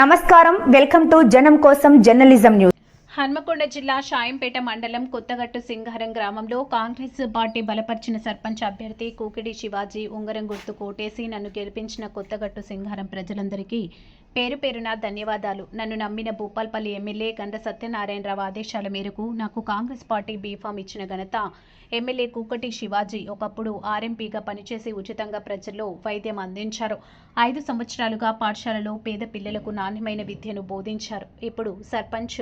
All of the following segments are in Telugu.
నమస్కారం. వెల్కమ్ టు జనం కోసం జర్నలిజం న్యూస్. హన్మకొండ జిల్లా షాయంపేట మండలం కొత్తగట్టు సింగహరం గ్రామంలో కాంగ్రెస్ పార్టీ బలపరిచిన సర్పంచ్ అభ్యర్థి కూకిడి శివాజీ ఉంగరం గుర్తు కోటేసి నన్ను గెలిపించిన కొత్తగట్టు సింగహరం ప్రజలందరికీ పేరు పేరున ధన్యవాదాలు. నన్ను నమ్మిన భూపాల్పల్లి ఎమ్మెల్యే గంధ సత్యనారాయణరావు ఆదేశాల మేరకు నాకు కాంగ్రెస్ పార్టీ బీఫామ్ ఇచ్చిన ఘనత. ఎమ్మెల్యే కూకటి శివాజీ ఒకప్పుడు ఆర్ఎంపీగా పనిచేసి ఉచితంగా ప్రజల్లో వైద్యం అందించారు. ఐదు సంవత్సరాలుగా పాఠశాలలో పేద పిల్లలకు నాణ్యమైన విద్యను బోధించారు. ఇప్పుడు సర్పంచ్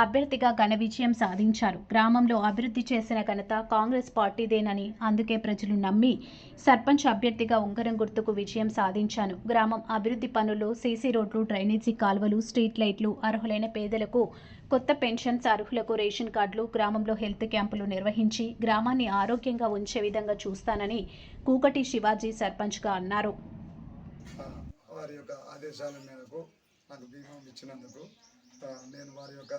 అభ్యర్థిగా ఘన విజయం సాధించారు. గ్రామంలో అభివృద్ధి చేసిన ఘనత కాంగ్రెస్ పార్టీదేనని అందుకే ప్రజలు నమ్మి సర్పంచ్ అభ్యర్థిగా ఉంగరం గుర్తుకు విజయం సాధించాను. గ్రామం అభివృద్ధి పనులు సీసీ రోడ్లు డ్రైనేజీ కాలువలు స్ట్రీట్ లైట్లు అర్హులైన పేదలకు కొత్త పెన్షన్స్ అర్హులకు రేషన్ కార్డులు గ్రామంలో హెల్త్ క్యాంపులు నిర్వహించి గ్రామాన్ని ఆరోగ్యంగా ఉంచే విధంగా చూస్తానని కూకటి శివాజీ సర్పంచ్గా అన్నారు. వారి యొక్క ఆదేశాల మేరకు నాకు బీమా ఇచ్చినందుకు నేను వారి యొక్క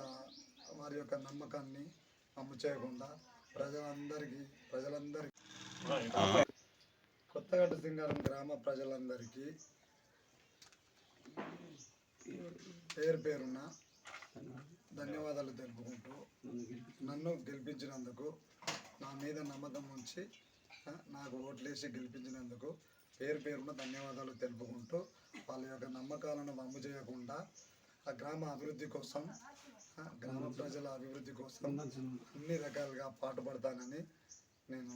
వారి యొక్క నమ్మకాన్ని అమ్ము చేయకుండా ప్రజలందరికీ ప్రజలందరికీ. కొత్తగడ్డ సింగారం గ్రామ ప్రజలందరికీ పేరు పేరున ధన్యవాదాలు తెలుపుకుంటూ నన్ను గెలిపించినందుకు నా మీద నమ్మకం ఉంచి నాకు ఓట్లేసి గెలిపించినందుకు పేరు పేరున ధన్యవాదాలు తెలుపుకుంటూ వాళ్ళ యొక్క నమ్మకాలను వమ్ము చేయకుండా ఆ గ్రామ అభివృద్ధి కోసం గ్రామ ప్రజల అభివృద్ధి కోసం అన్ని రకాలుగా పాటుపడతానని నేను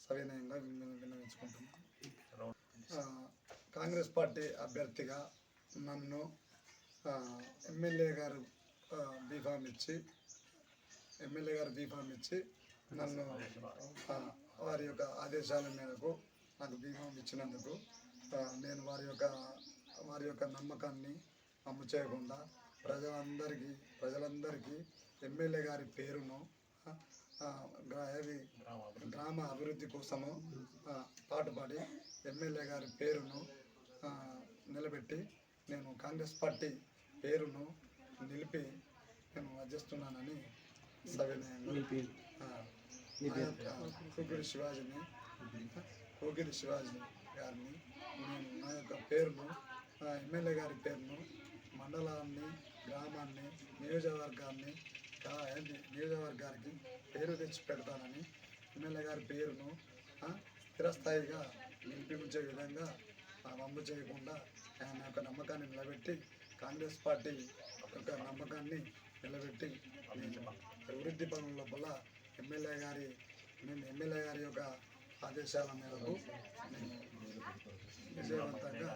సవినయంగా విన్న విన్నవించుకుంటున్నాను కాంగ్రెస్ పార్టీ అభ్యర్థిగా నన్ను ఎమ్మెల్యే గారు బీఫామ్ ఇచ్చి ఎమ్మెల్యే గారు బీఫామ్ ఇచ్చి నన్ను వారి యొక్క ఆదేశాల మేరకు నాకు బీఫామ్ ఇచ్చినందుకు నేను వారి యొక్క వారి యొక్క నమ్మకాన్ని అమ్ము చేయకుండా ప్రజలందరికీ ప్రజలందరికీ ఎమ్మెల్యే గారి పేరును గ్రామ అభివృద్ధి కోసము పాటుపడి ఎమ్మెల్యే గారి పేరును నిలబెట్టి నేను కాంగ్రెస్ పార్టీ పేరును నిలిపి నేను వజిస్తున్నానని సవినయంగా ఆ, నా యొక్క కోకిడి శివాజీని కోకిడి శివాజీ గారిని నేను నా యొక్క పేరును ఎమ్మెల్యే గారి పేరును మండలాన్ని గ్రామాన్ని నియోజకవర్గాన్ని నియోజకవర్గానికి పేరు తెచ్చి పెడతానని ఎమ్మెల్యే గారి పేరును స్థిరస్థాయిగా నిలిపించే విధంగా ఆ, చేయకుండా ఆయన యొక్క నమ్మకాన్ని నిలబెట్టి కాంగ్రెస్ పార్టీ యొక్క నమ్మకాన్ని నిలబెట్టి అభివృద్ధి పనుల లోపల ఎమ్మెల్యే గారి నేను ఎమ్మెల్యే గారి యొక్క ఆదేశాల మేరకు నేను విజయవంతంగా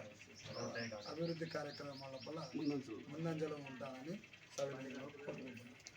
అభివృద్ధి కార్యక్రమాల వల్ల ముందంజలో. ఉంటామని సభ్యులు